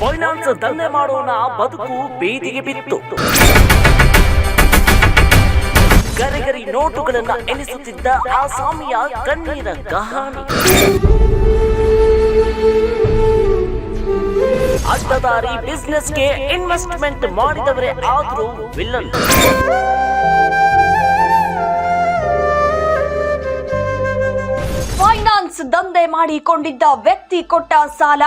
Finance ದಂಧೆ ಮಾಡೋಣ, ಬದುಕು ಬೀದಿಗೆ ಬಿತ್ತು. ಗರಿಗರಿ ನೋಟುಗಳನ್ನ ಎನಿಸುತ್ತಿದ್ದ ಸ್ವಾಮಿಯ ಕಣ್ಣೀರ ಕಹಾನಿ ಅಡ್ಡದಾರಿ ಬಿಸ್ನೆಸ್ಗೆ ಇನ್ವೆಸ್ಟ್ಮೆಂಟ್ ಮಾಡಿದವರೇ ಆದ್ರೂ ವಿಲ್ಲನ್ ಮಾಡಿಕೊಂಡಿದ್ದ ವ್ಯಕ್ತಿ ಕೊಟ್ಟ ಸಾಲ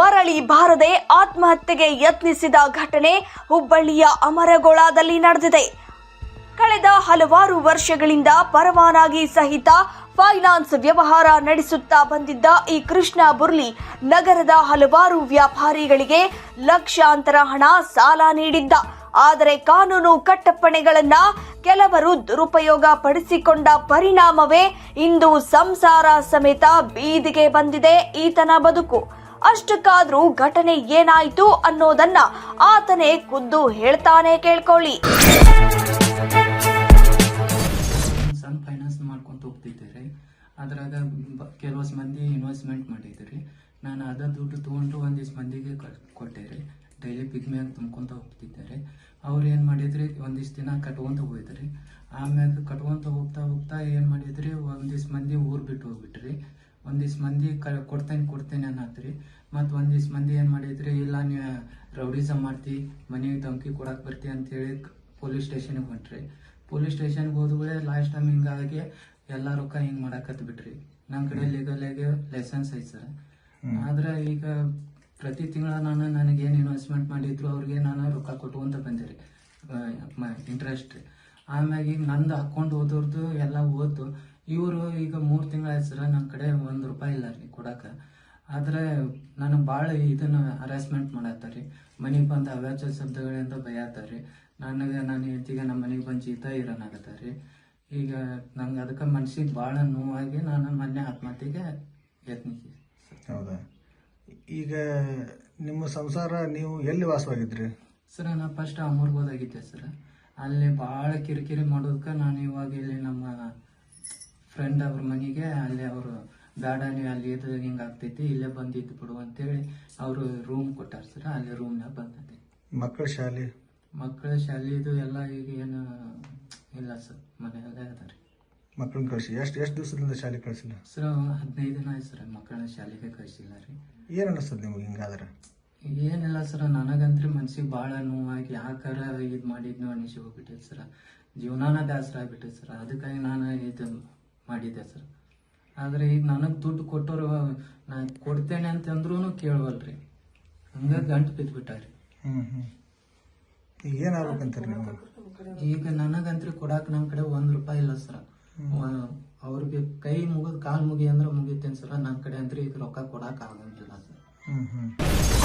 ಮರಳಿ ಬಾರದೆ ಆತ್ಮಹತ್ಯೆಗೆ ಯತ್ನಿಸಿದ ಘಟನೆ ಹುಬ್ಬಳ್ಳಿಯ ಅಮರಗೋಳದಲ್ಲಿ ನಡೆದಿದೆ. ಕಳೆದ ಹಲವಾರು ವರ್ಷಗಳಿಂದ ಪರವಾನಗಿ ಸಹಿತ ಫೈನಾನ್ಸ್ ವ್ಯವಹಾರ ನಡೆಸುತ್ತಾ ಬಂದಿದ್ದ ಈ ಕೃಷ್ಣ ಬುರ್ಲಿ ನಗರದ ಹಲವಾರು ವ್ಯಾಪಾರಿಗಳಿಗೆ ಲಕ್ಷಾಂತರ ಹಣ ಸಾಲ ನೀಡಿದ್ದ. ಆದರೆ ಕಾನೂನು ಕಟ್ಟಪ್ಪಣೆಗಳನ್ನ ಕೆಲವರು ದುರುಪಯೋಗ ಪಡಿಸಿಕೊಂಡ ಪರಿಣಾಮವೇ ಇಂದು ಸಂಸಾರ ಸಮೇತ ಬೀದಿಗೆ ಬಂದಿದೆ ಈತನ ಬದುಕು. ಅಷ್ಟಕ್ಕಾದ್ರೂ ಘಟನೆ ಏನಾಯ್ತು ಅನ್ನೋದನ್ನ ಆತನೇ ಖುದ್ದು ಹೇಳ್ತಾನೆ ಕೇಳ್ಕೊಳ್ಳಿ. ಸಣ್ಣ ಫೈನಾನ್ಸ್ ಮಾಡ್ಕೊಂತ ಹೋಗ್ತಿದ್ದೆ ಅದ್ರಾಗ ಕೆಲವಷ್ಟು ಮಂದಿ ಇನ್ವೆಸ್ಟ್ಮೆಂಟ್ ಮಾಡಿದ್ರಿ ನಾನು ಅದ ದುಡ್ಡು ತೊಗೊಂಡು ಒಂದಿಷ್ಟು ಮಂದಿಗೆ ಕೊಟ್ಟೆ ರೀ ಡೈಲಿ ಪಿಗ್ಮ್ಯಾಗ ತುಂಬ್ಕೊಂತ ಹೋಗ್ತಿದ್ದಾರೆ. ಅವ್ರು ಏನು ಮಾಡಿದ್ರಿ? ಒಂದಿಷ್ಟು ದಿನ ಕಟ್ಕೊಂತ ಹೋಗಿದ್ರಿ. ಆಮ್ಯಾಗ ಕಟ್ಕೊಂತ ಹೋಗ್ತಾ ಹೋಗ್ತಾ ಏನು ಮಾಡಿದ್ರಿ? ಒಂದಿಷ್ಟು ಮಂದಿ ಊರು ಬಿಟ್ಟು ಹೋಗ್ಬಿಟ್ರಿ. ಒಂದಿಷ್ಟು ಮಂದಿ ಕ ಕೊಡ್ತೇನೆ ಕೊಡ್ತೇನೆ ಅನ್ನತ್ರಿ. ಮತ್ತು ಒಂದಿಷ್ಟು ಮಂದಿ ಏನು ಮಾಡಿದ್ರಿ? ಇಲ್ಲ ನೀವು ರೌಡಿಸಮ್ ಮಾಡ್ತಿ ಮನೆಗೆ ಧಮಕಿ ಕೊಡಕ್ಕೆ ಬರ್ತಿ ಅಂತೇಳಿ ಪೊಲೀಸ್ ಸ್ಟೇಷನಿಗೆ ಹೊಂಟ್ರಿ. ಪೊಲೀಸ್ ಸ್ಟೇಷನ್ಗೆ ಹೋದ್ಗಳೇ ಲಾಸ್ಟ್ ಟೈಮ್ ಹಿಂಗಾಗಿ ಎಲ್ಲ ರೊಕ್ಕ ಹಿಂಗೆ ಬಿಟ್ರಿ ನಮ್ಮ ಕಡೆ ಲೀಗಲ್ ಆಗಿ ಲೈಸೆನ್ಸ್ ಐತೆ ಸರ್. ಆದ್ರೆ ಈಗ ಪ್ರತಿ ತಿಂಗಳ ನಾನು ನನಗೇನು ಇನ್ವೆಸ್ಟ್ಮೆಂಟ್ ಮಾಡಿದ್ರು ಅವ್ರಿಗೆ ನಾನು ರೊಕ್ಕ ಕೊಟ್ಕೊಂತ ಬಂದೆ ರೀ ಇಂಟ್ರೆಸ್ಟ್ ಆಮ್ಯಾಗ ಈಗ ನಂದು ಹಾಕೊಂಡು ಓದೋರ್ದು ಎಲ್ಲ ಓದ್ತು ಇವರು ಈಗ ಮೂರು ತಿಂಗಳ ಸರ ನನ್ನ ಕಡೆ ಒಂದು ರೂಪಾಯಿ ಇಲ್ಲ ರೀ ಕೊಡಕ್ಕೆ ಆದ್ರೆ ನನಗೆ ಭಾಳ ಇದನ್ನು ಹರಾಸ್ಮೆಂಟ್ ರೀ ಮನೆಗೆ ಬಂದು ಅವ್ಯಾಚ ಶಬ್ದಗಳಿಂದ ರೀ ನನಗೆ, ನಾನು ಹೆಂಡತಿಗೆ ನಮ್ಮ ಮನೆಗೆ ಬಂದು ಜೀತ ಇರೋನಾಗತ್ತೆ ರೀ ಈಗ ನಂಗೆ ಅದಕ್ಕೆ ಮನ್ಸಿಗೆ ಭಾಳ ನೋವಾಗಿ ನಾನು ಮೊನ್ನೆ ಆತ್ಮಹತ್ಯೆಗೆ ಯತ್ನಿಸಿ ಹೌದಾ? ಈಗ ನಿಮ್ಮ ಸಂಸಾರ ನೀವು ಎಲ್ಲಿ ವಾಸವಾಗಿದ್ರಿ? ಸರ್ ನಾನು ಫಸ್ಟ್ ಅಮೂರ್ಗೋದಾಗಿದ್ದೆ ಸರ್. ಅಲ್ಲಿ ಭಾಳ ಕಿರಿಕಿರಿ ಮಾಡೋದಕ್ಕೆ ನಾನು ಇವಾಗ ಇಲ್ಲಿ ನಮ್ಮ ಫ್ರೆಂಡ್ ಅವ್ರ ಮನೆಗೆ ಅಲ್ಲಿ ಅವರು ಬೇಡ ನೀವು ಅಲ್ಲಿ ಇದ್ರೆ ಹಿಂಗೆ ಆಗ್ತೈತಿ ಇಲ್ಲೇ ಬಂದಿದ್ದು ಬಿಡು ಅಂತೇಳಿ ಅವರು ರೂಮ್ ಕೊಟ್ಟಾರ ಸರ್ ಅಲ್ಲಿ ರೂಮ್ನಾಗ ಬಂದೈತಿ ಮಕ್ಕಳ ಶಾಲೆ? ಮಕ್ಕಳ ಶಾಲೆದು ಎಲ್ಲ ಈಗ ಏನು ಇಲ್ಲ ಸರ್ ಮನೆಯಲ್ಲೇ ಅದಾರೆ. ಮಕ್ಕಳನ್ನ ಕಳಿಸಿ ಎಷ್ಟು ಎಷ್ಟು ದಿವಸದಿಂದ ಶಾಲೆ ಕಳಿಸಿಲ್ಲ? ಸರ್ ಹದಿನೈದು ದಿನ ಆಯ್ತು ಸರ್ ಮಕ್ಕಳನ್ನ ಶಾಲೆಗೆ ಕಳಿಸಿಲ್ಲ ರೀ. ಏನು ಅನ್ನಿಸ್ತದೆ ನಿಮಗೆ ಹಿಂಗಾದ್ರೆ? ಏನಿಲ್ಲ ಸರ್ ನನಗಂತ್ರಿ ಮನ್ಸಿಗೆ ಭಾಳ ನೋವಾಗಿ ಯಾಕಾರ ಇದು ಮಾಡಿದ್ನೋ ಅನಿಸಿ ಹೋಗ್ಬಿಟ್ಟಿದೆ ಸರ್. ಜೀವನಾನ ದಾಸರ ಆಗ್ಬಿಟ್ಟಿದೆ ಸರ್. ಅದಕ್ಕಾಗಿ ನಾನು ಇದು ಮಾಡಿದ್ದೆ ಸರ್. ಆದರೆ ಈಗ ನನಗೆ ದುಡ್ಡು ಕೊಟ್ಟರು ನಾ ಕೊಡ್ತೇನೆ ಅಂತಂದ್ರೂ ಕೇಳುವಲ್ರಿ. ಹಂಗೆ ಗಂಟು ಬಿದ್ದುಬಿಟ್ಟಾರಿ ಹ್ಞೂ ಹ್ಞೂ ಈಗ ಏನಾಗ್ಬೇಕಂತೀರಿ ನೀವು ಈಗ ನನಗಂತ್ರಿ ಕೊಡಾಕ ನಮ್ಮ ಕಡೆ ಒಂದು ರೂಪಾಯಿ ಇಲ್ಲ ಸರ್ ಅವ್ರಿಗೆ ಕೈ ಮುಗಿದ್ ಕಾಲು ಮುಗಿ ಅಂದ್ರೆ ಮುಗಿತೇನೆ ಸರ್ ನನ್ನ ಕಡೆ ಅಂದ್ರೆ ಈಗ ರೊಕ್ಕ ಕೊಡಕ್ ಆಗಂಗಿಲ್ಲ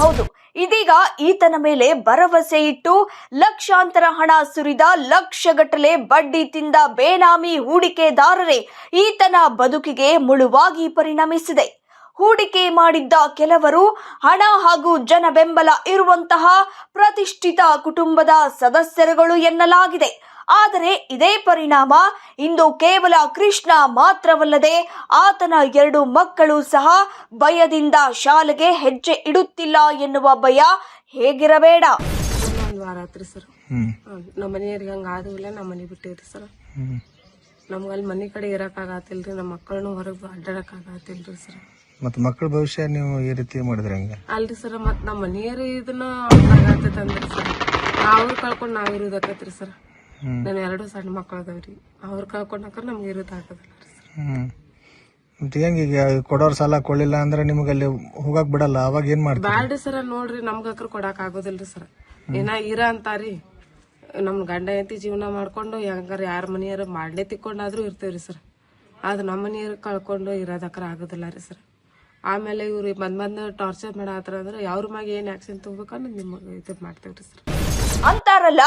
ಹೌದು. ಇದೀಗ ಈತನ ಮೇಲೆ ಭರವಸೆ ಇಟ್ಟು ಲಕ್ಷಾಂತರ ಹಣ ಸುರಿದ ಲಕ್ಷಗಟ್ಟಲೆ ಬಡ್ಡಿ ತಿಂದ ಬೇನಾಮಿ ಹೂಡಿಕೆದಾರರೇ ಈತನ ಬದುಕಿಗೆ ಮುಳುವಾಗಿ ಪರಿಣಮಿಸಿದೆ. ಹೂಡಿಕೆ ಮಾಡಿದ್ದ ಕೆಲವರು ಹಣ ಹಾಗೂ ಜನ ಬೆಂಬಲ ಇರುವಂತಹ ಪ್ರತಿಷ್ಠಿತ ಕುಟುಂಬದ ಸದಸ್ಯರುಗಳು ಎನ್ನಲಾಗಿದೆ. ಆದರೆ ಇದೇ ಪರಿಣಾಮ ಇಂದು ಕೇವಲ ಕೃಷ್ಣ ಮಾತ್ರವಲ್ಲದೆ ಆತನ ಎರಡು ಮಕ್ಕಳು ಸಹ ಭಯದಿಂದ ಶಾಲೆಗೆ ಹೆಜ್ಜೆ ಇಡುತ್ತಿಲ್ಲ ಎನ್ನುವ ಭಯ ಹೇಗಿರಬೇಡ. ಒಂದು ವಾರ ಆತ್ರಿ ಸರ್ ಹ್ಞೂ ನಮ್ಮ ಮನೆಯವ್ರಿಗೆ ಹಂಗೆ ಆದಿಲ್ಲ ಇಲ್ಲ ನಮ್ಮ ಮನೆ ಬಿಟ್ಟಿವ್ರಿ ಸರ್. ನಮ್ಗೆ ಅಲ್ಲಿ ಮನೆ ಕಡೆ ಇರೋಕ್ಕಾಗತ್ತಿಲ್ರಿ ನಮ್ಮ ಮಕ್ಕಳನ್ನು ಹೊರಗೆ ಅಡ್ಡಾಡಕ್ಕಾಗತ್ತಿಲ್ರಿ ಸರ್. ಮತ್ತು ಮಕ್ಕಳ ಭವಿಷ್ಯ ನೀವು ಈ ರೀತಿ ಮಾಡಿದ್ರೆ ಹಂಗೆ? ಅಲ್ರಿ ಸರ್ ಮತ್ತು ನಮ್ಮ ಮನೆಯವ್ರು ಇದನ್ನ ಆಗತ್ತೈತೆ ಅಂದ್ರಿ ಸರ್ ಅವ್ರು ಕಳ್ಕೊಂಡು ನಾವು ಇರೋದಾಕತ್ರಿ ಸರ್. ನಾನು ಎರಡು ಸಣ್ಣ ಮಕ್ಕಳು ಅದಾವ್ರಿ ಅವ್ರು ಕಳ್ಕೊಂಡಾಕ ನಮ್ಗೆ ಇರೋದಾಗದಿಲ್ಲ ರೀ ಸರ್. ಹ್ಞೂ ಮತ್ತು ಹೆಂಗೆ ಈಗ ಕೊಡೋರು ಸಾಲ ಕೊಡಲಿಲ್ಲ ಅಂದ್ರೆ ನಿಮಗೆ ಅಲ್ಲಿ ಹೋಗಕ್ಕೆ ಬಿಡಲ್ಲ ಅವಾಗ ಏನು ಮಾಡ್ತೀರಿ? ಬ್ಯಾಡ್ರಿ ಸರ ನೋಡ್ರಿ ನಮ್ಗೆ ಅಕ್ರ ಕೊಡಕ್ ಆಗೋದಿಲ್ರಿ ಸರ್. ಏನ ಇರ ಅಂತಾರಿ. ನಮ್ ಗಂಡ ಹೆಂಡತಿ ಜೀವನ ಮಾಡ್ಕೊಂಡು ಹೆಂಗಾರ ಯಾರ ಮನೆಯರು ಮಾಡ್ಲೆ ತಿಕ್ಕೊಂಡಾದ್ರೂ ಇರ್ತೇವ್ರಿ ಸರ್. ಆದ್ರೆ ನಮ್ಮ ಮನೆಯವ್ರ ಕಳ್ಕೊಂಡು ಇರೋದಕ್ರ ಆಗೋದಿಲ್ಲ ರೀ ಸರ್. ಆಮೇಲೆ ಇವ್ರು ಬಂದ್ ಬಂದ್ ಟಾರ್ಚರ್ ಮಾಡತ್ತಾರ ಅಂದ್ರೆ ಯಾವ್ರ ಮ್ಯಾಗ ಏನ್ ಆಕ್ಷನ್ ತಗೋಬೇಕನ್ನೋದು ನಿಮಗೆ ಇದು ಮಾಡ್ತೇವ್ರಿ ಸರ್. ಅಂತಾರಲ್ಲ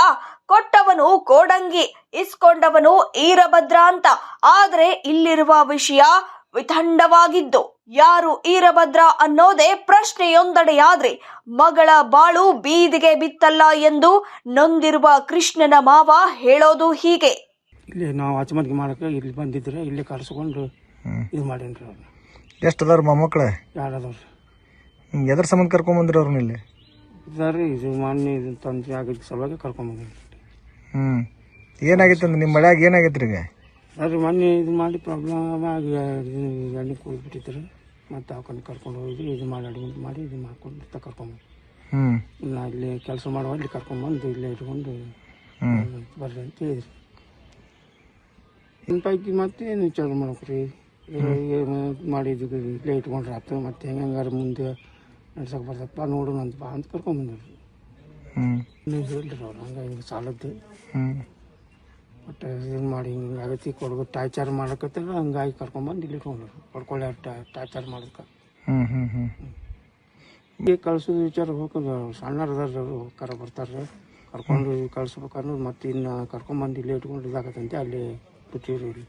ಕೊಟ್ಟವನು ಕೋಡಂಗಿ ಇಸ್ಕೊಂಡವನು ಈರಭದ್ರ ಅಂತ. ಆದ್ರೆ ಇಲ್ಲಿರುವ ವಿಷಯ ವಿತಂಡವಾಗಿದ್ದು. ಯಾರು ಈರಭದ್ರ ಅನ್ನೋದೇ ಪ್ರಶ್ನೆಯೊಂದಡೆಯಾದ್ರೆ ಮಗಳ ಬಾಳು ಬೀದಿಗೆ ಬಿತ್ತಲ್ಲ ಎಂದು ನೊಂದಿರುವ ಕೃಷ್ಣನ ಮಾವ ಹೇಳೋದು ಹೀಗೆ. ಇಲ್ಲಿ ನಾವು ಆಚಮತ್ಗೆ ಮಾಡಕ್ಕೆ ಇಲ್ಲಿ ಬಂದಿದ್ರೆ ಇಲ್ಲಿ ಕರೆಸ್ಕೊಂಡು ಇದು ಮಾಡೇನ್ರಿ ಅವ್ರು. ಎಷ್ಟು ಅದಾರ ಮೊಮ್ಮಕ್ಕಳೇ ಯಾರದವ್ರು? ಎದ್ರ ಸಂಬಂಧ ಕರ್ಕೊಂಬಂದ್ರಿ ಅವ್ರನ್ನ ಇಲ್ಲಿ? ಇದಾರೆ ಇದು ಮೊನ್ನೆ ಇದು ತಂದು ಆಗಿದ್ದ ಸಲುವಾಗಿ ಕರ್ಕೊಂಬಂದಿದ್ದೆ ಹ್ಞೂ ಏನಾಗಿತ್ತು ಅಂದ್ರೆ ನಿಮ್ಮ ಮಳ್ಯಾಗ ಏನಾಗಿತ್ತು ರೀ ಈಗ? ಅದ್ರಿ ಮೊನ್ನೆ ಇದು ಮಾಡಿ ಪ್ರಾಬ್ಲಮ್ ಆಗಿ ಎಣ್ಣೆ ಕುಡಿದ್ಬಿಟ್ಟಿದ್ರು ಮತ್ತೆ ಹಾಕೊಂಡು ಕರ್ಕೊಂಡು ಹೋಗಿ ಇದು ಮಾಡಿ ಅಡುಗೆ ಮಾಡಿ ಇದು ಮಾಡ್ಕೊಂಡು ಕರ್ಕೊಂಬಂದು ಹ್ಞೂ ನಾ ಇಲ್ಲಿ ಕೆಲಸ ಮಾಡುವ ಇಲ್ಲಿ ಕರ್ಕೊಂಬಂದು ಇಲ್ಲೇ ಇಟ್ಕೊಂಡು ಬರ್ರಿ ಅಂತ ಹೇಳಿದ್ರಿ. ಇನ್ನು ಪೈಕಿ ಮತ್ತೆ ಏನು ವಿಚಾರ ಮಾಡ್ಕ್ರಿ ಮಾಡಿದ್ದು ಇಲ್ಲೇ ಇಟ್ಕೊಂಡ್ರೆ ಆತು ಮತ್ತೆ ಹೆಂಗೆ ಹೆಂಗಾರ ಮುಂದೆ ನಡ್ಸಕ್ಕೆ ಬರ್ತಪ್ಪ ನೋಡು ಅಂತ ಬಾ ಅಂತ ಕರ್ಕೊಂಬಂದ್ರಿ ಹ್ಞೂ ನೀವು ಹೇಳಿರಿ ಅವ್ರು ಹಂಗೆ ಹಿಂಗೆ ಸಾಲದ್ದು. ಬಟ್ ಏನು ಮಾಡಿ ಹಿಂಗೆ ಹಿಂಗೆ ಆಗೈತಿ ಕೊಡ್ಗು ಟಾರ್ಚರ್ ಮಾಡಕತ್ತಿಲ್ಲ ಹಂಗಾಗಿ ಕರ್ಕೊಂಬಂದು ಇಲ್ಲಿ ಇಟ್ಕೊಂಡ್ರು ಪಡ್ಕೊಳ್ಳಿ ಟಾರ್ಚರ್ ಮಾಡಕ್ಕೆ ಹ್ಞೂ ಹ್ಞೂ ಹ್ಞೂ ಈಗ ಕಳ್ಸೋದು ವಿಚಾರ ಹೋಗೋದು ಸಣ್ಣರದಾರ ಅವರು ಕರ ಬರ್ತಾರೆ. ಕರ್ಕೊಂಡು ಕಳ್ಸ್ಬೇಕನ್ನೋದು ಮತ್ತೆ ಇನ್ನು ಕರ್ಕೊಂಬಂದು ಇಲ್ಲೇ ಇಟ್ಕೊಂಡು ಇದಾಗತ್ತಂತೆ ಅಲ್ಲಿ ಇಲ್ಲಿ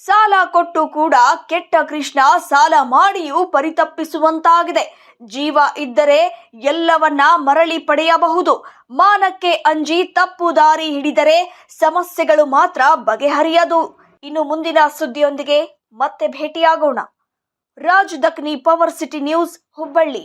ಸಾಲ ಕೊಟ್ಟು ಕೂಡ ಕೆಟ್ಟ ಕೃಷ್ಣ ಸಾಲ ಮಾಡಿಯೂ ಪರಿತಪ್ಪಿಸುವಂತಾಗಿದೆ ಜೀವ ಇದ್ದರೆ ಎಲ್ಲವನ್ನ ಮರಳಿ ಪಡೆಯಬಹುದು. ಮಾನಕ್ಕೆ ಅಂಜಿ ತಪ್ಪು ದಾರಿ ಹಿಡಿದರೆ ಸಮಸ್ಯೆಗಳು ಮಾತ್ರ ಬಗೆಹರಿಯದು. ಇನ್ನು ಮುಂದಿನ ಸುದ್ದಿಯೊಂದಿಗೆ ಮತ್ತೆ ಭೇಟಿಯಾಗೋಣ. Raj Dakni, Power City News, Hubballi.